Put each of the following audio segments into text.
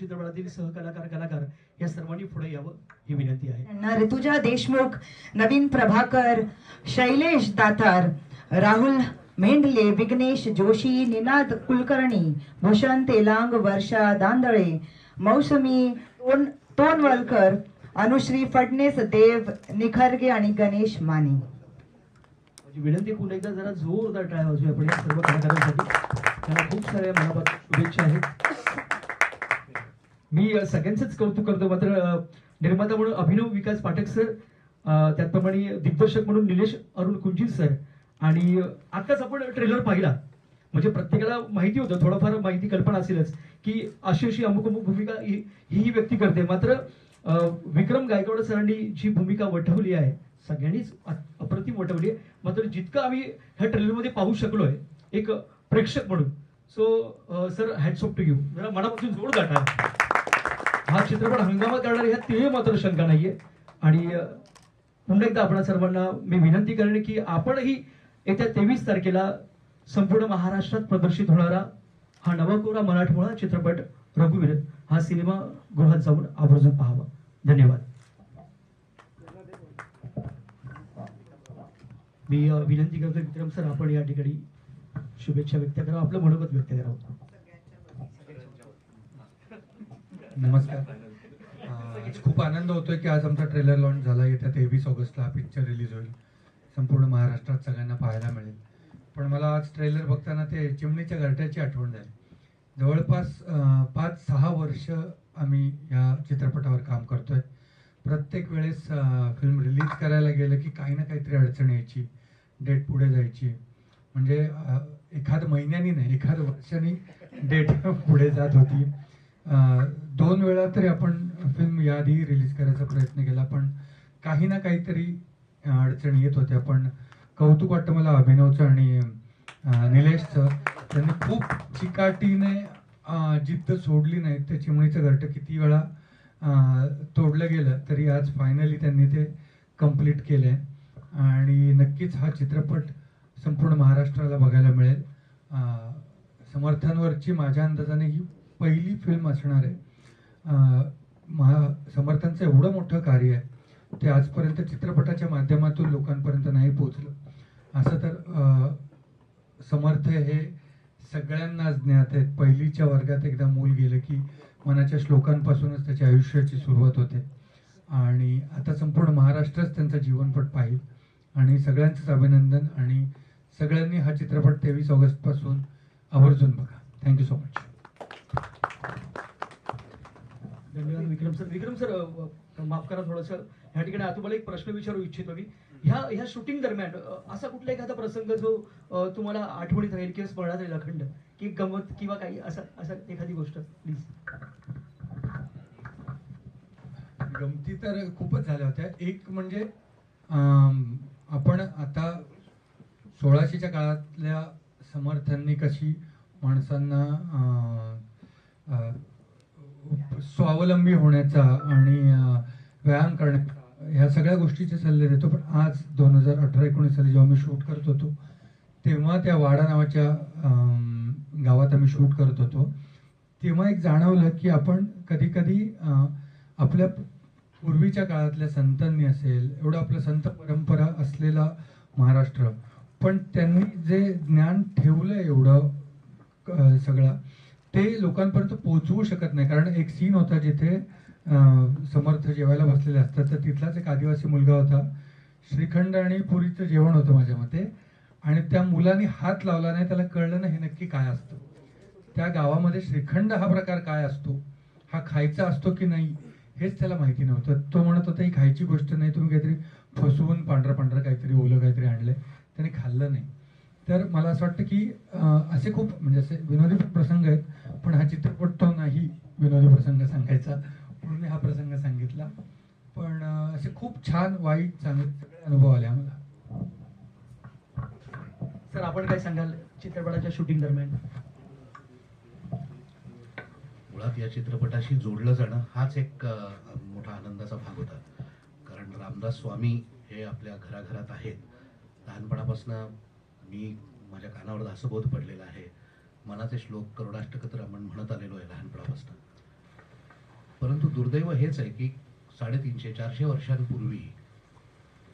चित्रपटातील सहकलाकार कलाकार या सर्वांनी पुढे यावं ही विनंती आहे. ऋतुजा देशमुख नवीन प्रभाकर शैलेश दातार राहुल मेंढले विघ्नेश जोशी निनाद कुलकर्णी भूषण तेलांग वर्षा दांदळे मौसमी तोन तोनवलकर अनुश्री फडणीस देव निखर्गे आणि गणेश माने. विनंती पुन्हा एकदा जरा जोरदार टाळ्या वाजूया आपण सर्व कलाकारांसाठी. त्यांना खूप साऱ्या मनापासून शुभेच्छा आहेत. सगळ्यांचंच कौतुक करतो. मात्र निर्माता म्हणून अभिनव विकास पाठक सर. त्याचप्रमाणे दिग्दर्शक म्हणून निलेश अरुण कुंजीर सर. आणि आत्ताच आपण ट्रेलर पाहिला. म्हणजे प्रत्येकाला माहिती होतं थोडंफार माहिती कल्पना असेलच की अशी अशी अमुक अमुक भूमिका ही ही व्यक्ती करते. मात्र विक्रम गायकवाड सरांनी जी भूमिका वठवली आहे सगळ्यांनीच अप्रतिम वठवली आहे. मात्र जितकं आम्ही ह्या ट्रेलरमध्ये पाहू शकलोय एक प्रेक्षक म्हणून. So sir hats off to you जरा मनापासून जोड गाठा. हा चित्रपट हंगामात करणार ह्या ते मात्र शंका नाहीये? आणि पुन्हा एकदा आपण सर्वांना मी विनंती करेन की आपणही येत्या तेवीस तारखेला संपूर्ण महाराष्ट्रात प्रदर्शित होणारा हा नवकोरा मराठमोळा चित्रपट रघुवीर हा सिनेमा गृहात जाऊन आवर्जून पाहावा. धन्यवाद. मी विनंती करतो विक्रम सर आपण या ठिकाणी शुभेच्छा व्यक्त करावं आपलं मनोगत व्यक्त करावं. नमस्कार. आज खूप आनंद होतोय की आज आमचा ट्रेलर लॉन्च झाला. येत्या तेवीस ऑगस्टला हा पिक्चर रिलीज होईल. संपूर्ण महाराष्ट्रात सगळ्यांना पाहायला मिळेल. पण मला आज ट्रेलर बघताना ते चिमणीच्या घरट्याची आठवण झाली जवळपास पाच सहा वर्ष आम्ही या चित्रपटावर काम करतोय. प्रत्येक वेळेस फिल्म रिलीज करायला गेलं की काही ना काहीतरी अडचण यायची डेट पुढे जायची. म्हणजे एखाद महिन्यानी नाही एखाद वर्षानी डेट पुढे जात होती. दोन वेळा तरी आपण फिल्म याआधी रिलीज करायचा प्रयत्न केला पण काही ना काहीतरी अडचणी येत होत्या. पण कौतुक वाटतं मला अभिनवचं आणि निलेशचं. त्यांनी खूप चिकाटीने जिद्द सोडली नाही. ते चिमणीचं घरटं किती वेळा तोडलं गेलं तरी आज फायनली त्यांनी ते कंप्लीट आहे आणि नक्कीच हा चित्रपट संपूर्ण महाराष्ट्राला बघायला मिळेल. समर्थांवरची माझ्या अंदाजाने ही पहिली फिल्म असणार आहे. महा समर्थांचं एवढं मोठं कार्य आहे ते आजपर्यंत चित्रपटाच्या माध्यमातून लोकांपर्यंत नाही पोचलं असं तर समर्थ हे सगळ्यांनाच ज्ञात आहेत. पहिलीच्या वर्गात एकदा मूल गेलं की मनाच्या श्लोकांपासूनच त्याच्या आयुष्याची सुरुवात होते. आणि आता संपूर्ण महाराष्ट्रच त्यांचा जीवनपट पाहिल. आणि सगळ्यांचंच अभिनंदन आणि सगळ्यांनी हा चित्रपट तेवीस ऑगस्टपासून आवर्जून बघा. थँक्यू सो मच धन्यवाद विक्रम सर. विक्रम सर माफ करा थोडस. ह्या ठिकाणी आता तुम्हाला एक प्रश्न विचारू इच्छितो मी. ह्या ह्या शूटिंग दरम्यान असा कुठला एखादा प्रसंग जो तुम्हाला आठवणीत राहील किंवा स्मरणात राहील अखंड की गमत किंवा काही असा असा एखादी गोष्ट प्लीज गमती तर खूपच झाल्या होत्या. एक म्हणजे आपण आता सोळाशेच्या काळातल्या समर्थांनी कशी माणसांना अं, अं, स्वावलंबी होण्याचा आणि व्यायाम करण्याचा ह्या सगळ्या गोष्टीचे सल्ले देतो. पण आज दोन हजार अठरा एकोणीस साली जेव्हा मी शूट करत होतो तेव्हा त्या वाडा नावाच्या गावात आम्ही शूट करत होतो. तेव्हा एक जाणवलं की आपण कधी कधी आपल्या पूर्वीच्या काळातल्या संतांनी असेल एवढं आपलं संत परंपरा असलेला महाराष्ट्र पण त्यांनी जे ज्ञान ठेवलं एवढं सगळा सगळं ते लोकांपर्यंत पोहोचवू शकत नाही. कारण एक सीन होता जिथे समर्थ जेवायला बसलेले असतात. तर तिथलाच एक आदिवासी मुलगा होता. श्रीखंड आणि पुरीचं जेवण होतं माझ्या मते. आणि त्या मुलाने हात लावला नाही. त्याला कळलं नाही हे नक्की काय असतं. त्या गावामध्ये श्रीखंड हा प्रकार काय असतो? हा खायचा असतो की नाही? हेच त्याला माहिती नव्हतं. तो म्हणत होता ही खायची गोष्ट नाही. तुम्ही काहीतरी फसवून पांढरं पांढरं काहीतरी ओलं काहीतरी आणलंय त्याने खाल्लं नाही तर मला असं वाटतं की असे खूप म्हणजे असे विनोदी प्रसंग आहेत पण हा चित्रपट तो नाही विनोदी प्रसंग सांगायचा. म्हणून मी हा प्रसंग सांगितला. पण असे खूप छान वाईट चांगले सगळे अनुभव आले आम्हाला. सर आपण काय सांगाल चित्रपटाच्या शूटिंग दरम्यान? मुळात या चित्रपटाशी जोडलं जाणं हाच एक मोठा आनंदाचा भाग होता. कारण रामदास स्वामी हे आपल्या घराघरात आहेत. लहानपणापासून मी माझ्या कानावर दासबोध पडलेला आहे. मनाचे श्लोक करुणाष्टक आपण म्हणत आलेलो आहे लहानपणापासून. परंतु दुर्दैव हेच आहे की साडेतीनशे चारशे वर्षांपूर्वी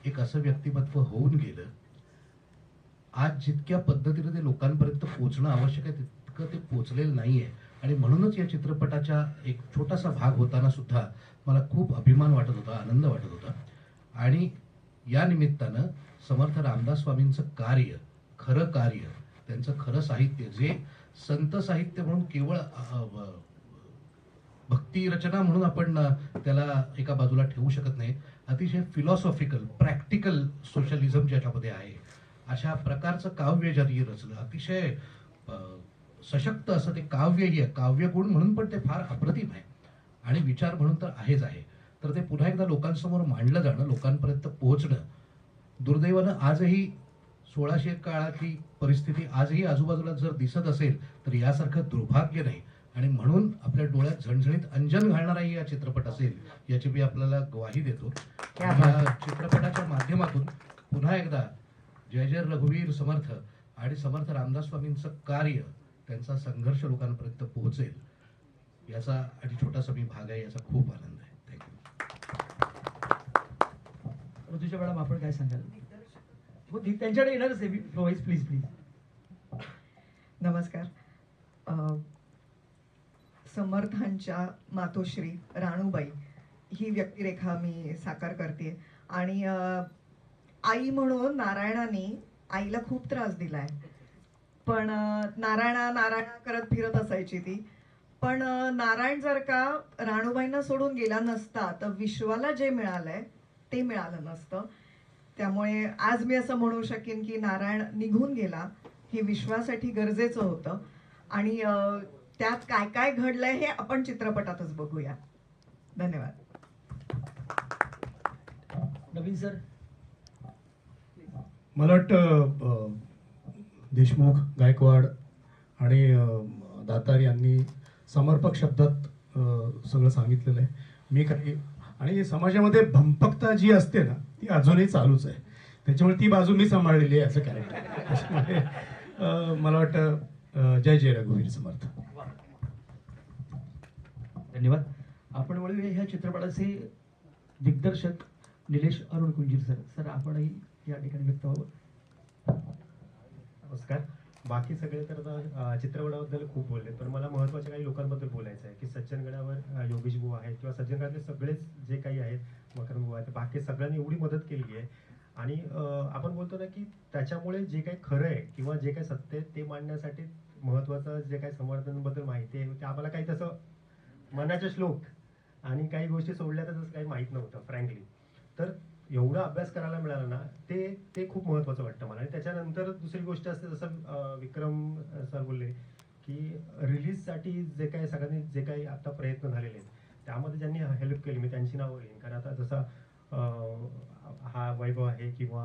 एक असं व्यक्तिमत्व होऊन गेलं. आज जितक्या पद्धतीने ते लोकांपर्यंत पोचणं आवश्यक आहे तितकं ते पोचलेलं नाही आहे आणि म्हणूनच या चित्रपटाच्या एक छोटासा भाग होताना सुद्धा मला खूप अभिमान वाटत होता आनंद वाटत होता. आणि या निमित्तानं समर्थ रामदास स्वामींचं कार्य खरं कार्य त्यांचं खरं साहित्य जे संत साहित्य म्हणून केवळ भक्ती रचना म्हणून आपण त्याला एका बाजूला ठेवू शकत नाही. अतिशय फिलॉसॉफिकल प्रॅक्टिकल सोशलिझम ज्याच्यामध्ये आहे. अशा प्रकारचं काव्य ज्यांनी रचलं अतिशय सशक्त असं ते काव्यही आहे. काव्यगुण म्हणून पण ते फार अप्रतिम आहे. आणि विचार म्हणून तर आहेच आहे. तर ते पुन्हा एकदा लोकांसमोर मांडलं जाणं लोकांपर्यंत पोहोचणं दुर्दैवानं आजही सोळाशे काळातली परिस्थिती आजही आजूबाजूला जर दिसत असेल तर यासारखं दुर्भाग्य नाही. आणि म्हणून आपल्या डोळ्यात झणझणीत अंजन घालणाराही या चित्रपट असेल याची मी आपल्याला ग्वाही देतो. या चित्रपटाच्या माध्यमातून पुन्हा एकदा जय जय रघुवीर समर्थ आणि समर्थ रामदास स्वामींचं कार्य त्यांचा संघर्ष लोकांपर्यंत पोहोचेल याचा आणि छोटासा मी भाग आहे याचा खूप आनंद आहे. थँक्यू ऋतुजा मॅडम आपण काय सांगाल? हो ती- त्यांच्याकडे येणारच आहे प्लीज प्लीज प्लीज नमस्कार. समर्थांच्या मातोश्री राणूबाई ही व्यक्तिरेखा मी साकार करते. आणि आई म्हणून नारायणाने आईला खूप त्रास दिलाय. पण नारायणा नारायणा करत फिरत असायची ती. पण नारायण जर का राणूबाईंना सोडून गेला नसता तर विश्वाला जे मिळालंय ते मिळालं नसतं. त्यामुळे आज मी असं म्हणू शकेन की नारायण निघून गेला हे विश्वासाठी गरजेचं होतं. आणि त्यात काय काय घडलंय हे आपण चित्रपटातच बघूया. धन्यवाद. नवीन सर? मला वाटतं देशमुख गायकवाड आणि दातार यांनी समर्पक शब्दात सगळं सांगितलेलं आहे. मी काही आणि समाजामध्ये भंपकता जी असते ना ती अजूनही चालूच आहे. त्याच्यामुळे ती बाजू मी सांभाळलेली आहे असं कॅरेक्टर त्याच्यामुळे मला वाटतं जय जय रघुवीर समर्थ. धन्यवाद. आपण वळूया ह्या चित्रपटाचे दिग्दर्शक निलेश अरुण कुंजीर सर. सर आपणही या ठिकाणी व्यक्त व्हावं. नमस्कार. बाकी सगळे तर आता चित्रपटाबद्दल खूप बोलले पण मला महत्त्वाच्या काही लोकांबद्दल बोलायचं आहे की सज्जनगडावर अ, योगेश बुवा आहेत किंवा सज्जनगडातले सगळेच जे काही आहेत मकरंद बाकी सगळ्यांनी एवढी मदत केली आहे. आणि आपण बोलतो ना की त्याच्यामुळे जे काही खरं आहे किंवा जे काही सत्य आहे ते मांडण्यासाठी महत्त्वाचं जे काही संवर्धनबद्दल माहिती आहे ते आम्हाला काही तसं मनाचे श्लोक आणि काही गोष्टी सोडल्या तर तसं काही माहीत नव्हतं फ्रँकली तर एवढा अभ्यास करायला मिळाला ना ते ते खूप महत्त्वाचं वाटतं मला. आणि त्याच्यानंतर दुसरी गोष्ट असते जसं विक्रम सर बोलले की रिलीजसाठी जे काही सगळ्यांनी जे काही आता प्रयत्न झालेले आहेत त्यामध्ये ज्यांनी हेल्प केली मी त्यांची नावं घेईन. कारण आता जसा हा वैभव आहे किंवा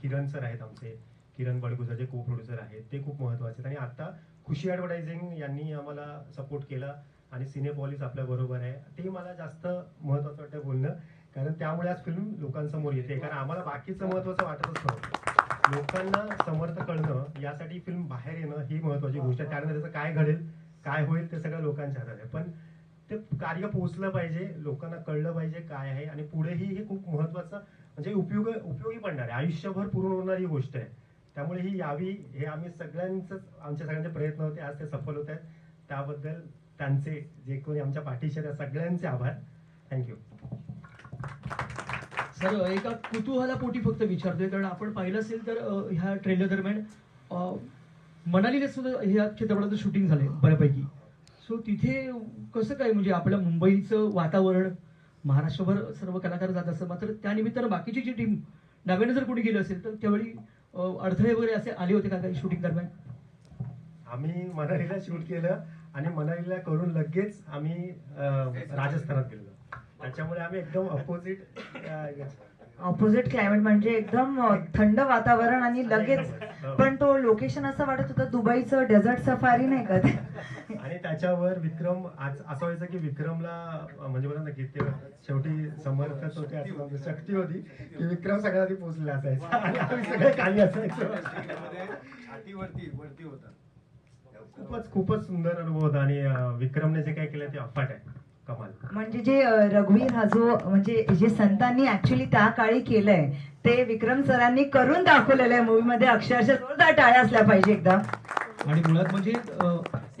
किरण सर आहेत आमचे किरण बडगुजर जे को प्रोड्युसर आहेत ते खूप महत्त्वाचे आहेत. आणि आता खुशी ॲडव्हर्टायझिंग यांनी आम्हाला सपोर्ट केला आणि सिनेपॉलिस आपल्या बरोबर आहे. ते मला जास्त महत्त्वाचं वाटतं बोलणं. कारण त्यामुळे आज फिल्म लोकांसमोर येते. कारण आम्हाला बाकीचं महत्त्वाचं वाटतच नव्हतं. लोकांना समर्थ कळणं यासाठी फिल्म बाहेर येणं ही महत्त्वाची गोष्ट आहे. त्यानंतर त्याचं काय घडेल काय होईल ते सगळं लोकांच्या हातात आहे. पण ते कार्य पोहोचलं पाहिजे लोकांना कळलं पाहिजे काय आहे आणि पुढेही हे खूप महत्त्वाचं म्हणजे उपयोग उपयोगी पडणार आहे. आयुष्यभर पूर्ण होणारी गोष्ट आहे. त्यामुळे ही यावी हे आम्ही सगळ्यांच आमच्या सगळ्यांचे प्रयत्न होते. आज ते सफल होत आहेत. त्याबद्दल त्यांचे जे कोणी आमच्या पाठीशी त्या सगळ्यांचे आभार. थँक्यू सर एका कुतूहलापोटी फक्त विचारतोय कारण आपण पाहिलं असेल तर ह्या ट्रेलर दरम्यान मनालीला सुद्धा ह्या चित्रपटाचं शूटिंग झालंय बऱ्यापैकी. सो तिथे कसं काय म्हणजे आपल्या मुंबईचं वातावरण महाराष्ट्रभर सर्व कलाकार जात असतं मात्र त्यानिमित्तानं बाकीची जी टीम नव्यानं जर कोणी गेलं असेल तर त्यावेळी अडथळे वगैरे असे आले होते का काही शूटिंग दरम्यान? आम्ही मनालीला शूट केलं आणि मनालीला करून लगेच आम्ही राजस्थानात गेलो. त्याच्यामुळे आम्ही एकदम अपोजिट ऑपोजिट क्लायमेट म्हणजे एकदम थंड वातावरण आणि लगेच. पण तो लोकेशन असं वाटत होतं दुबईचं डेझर्ट सफारी नाही का? आणि त्याच्यावर विक्रम आज असं व्हायचं की विक्रमला म्हणजे बघा ना की ते शेवटी समर्थच होते असं शक्ती होती की विक्रम सगळ्यात आधी पोहोचलेला असायचा. आणि आम्ही सगळे खाली असायचो. छातीवरती वरती होता. खूपच खूपच सुंदर अनुभव होता आणि विक्रमने जे काही केलं ते अफाट आहे. म्हणजे जे रघुवीर हा जो म्हणजे जे संतांनी ऍक्च्युली त्या काळी केलंय ते विक्रम सरांनी करून दाखवलेलं आहे मूवी मध्ये. अक्षरशः जोरदार टाळ्या असल्या पाहिजे एकदा. आणि मुळात म्हणजे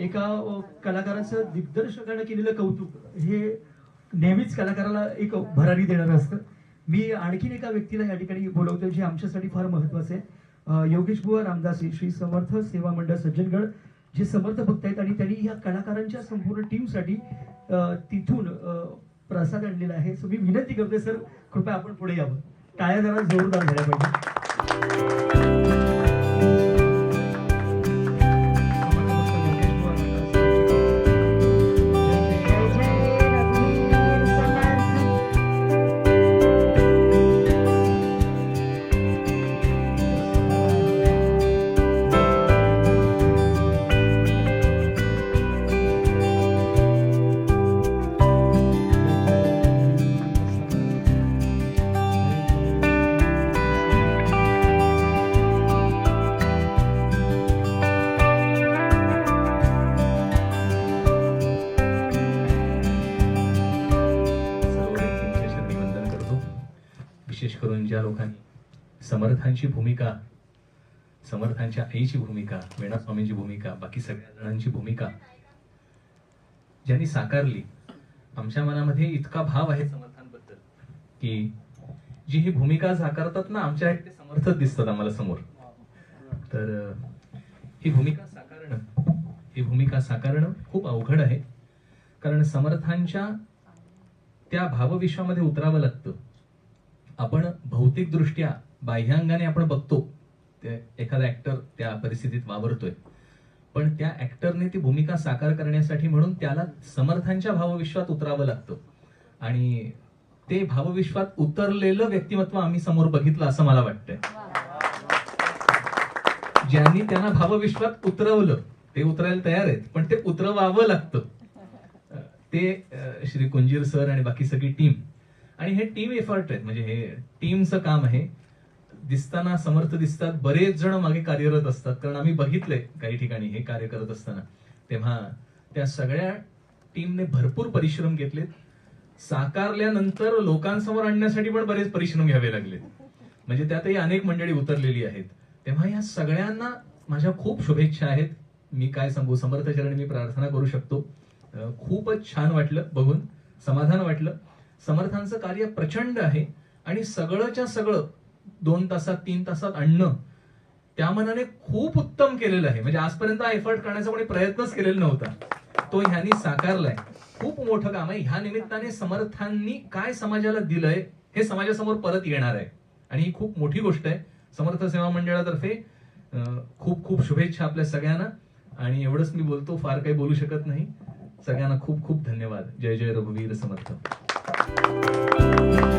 एका कलाकाराचं दिग्दर्शकानं केलेलं कौतुक हे नेहमीच कलाकाराला एक भरारी देणारं असतं. मी आणखीन एका व्यक्तीला या ठिकाणी बोलवतोय जे आमच्यासाठी फार महत्वाचं आहे. योगेश बुवा रामदासी श्री समर्थ सेवा मंडळ सज्जनगड जे समर्थ भक्त आहेत आणि त्यांनी या कलाकारांच्या संपूर्ण टीमसाठी तिथून प्रसाद आणलेला आहे. सो मी विनंती करतोय सर कृपया आपण पुढे यावं. टाळ्या जरा जोरदार झाल्या पाहिजे. विशेष करून ज्या लोकांनी समर्थांची भूमिका समर्थांच्या आईची भूमिका वेणा स्वामींची भूमिका बाकी सगळ्या जणांची भूमिका ज्यांनी साकारली आमच्या मनामध्ये इतका भाव आहे समर्थांबद्दल की जी ही भूमिका साकारतात ना आमच्या ते समर्थच दिसतात आम्हाला समोर. तर ही भूमिका साकारणं ही भूमिका साकारणं खूप अवघड आहे. कारण समर्थांच्या त्या भावविश्वामध्ये उतरावं लागतं. आपण भौतिकदृष्ट्या बाह्यांगाने आपण बघतो ते एखादा ऍक्टर त्या परिस्थितीत वावरतोय. पण त्या ऍक्टरने ती भूमिका साकार करण्यासाठी म्हणून त्याला समर्थांच्या भावविश्वात उतरावं लागतं. आणि ते भावविश्वात उतरलेलं व्यक्तिमत्व आम्ही समोर बघितलं असं मला वाटतंय. ज्यांनी त्यांना भावविश्वात उतरवलं ते उतरायला तयार आहेत पण ते उतरवावं लागतं. ते श्री कुंजीर सर आणि बाकी सगळी टीम आणि हे टीम एफर्ट आहेत. म्हणजे हे टीमचं काम आहे. दिसताना समर्थ दिसतात. बरेच जण मागे कार्यरत असतात. कारण आम्ही बघितलंय काही ठिकाणी हे कार्य करत असताना. तेव्हा त्या सगळ्या टीमने भरपूर परिश्रम घेतलेत. साकारल्यानंतर लोकांसमोर आणण्यासाठी पण बरेच परिश्रम घ्यावे लागलेत. म्हणजे त्यातही अनेक मंडळी उतरलेली आहेत. तेव्हा या सगळ्यांना माझ्या खूप शुभेच्छा आहेत. मी काय सांगू? समर्थ चरणी मी प्रार्थना करू शकतो. खूपच छान वाटलं बघून. समाधान वाटलं. समर्थांचं कार्य प्रचंड आहे आणि सगळंच्या सगळं दोन तासात तीन तासात आणणं त्या मनाने खूप उत्तम केलेलं आहे. म्हणजे आजपर्यंत हा एफर्ट करण्याचा कोणी प्रयत्नच केलेला नव्हता. तो ह्यांनी साकारलाय. खूप मोठं काम आहे. ह्या निमित्ताने समर्थांनी काय समाजाला दिलंय हे समाजासमोर परत येणार आहे. आणि ही खूप मोठी गोष्ट आहे. समर्थ सेवा मंडळातर्फे खूप खूप शुभेच्छा आपल्या सगळ्यांना. आणि एवढंच मी बोलतो फार काही बोलू शकत नाही. सगळ्यांना खूप खूप धन्यवाद. जय जय रघुवीर समर्थ. Thank you.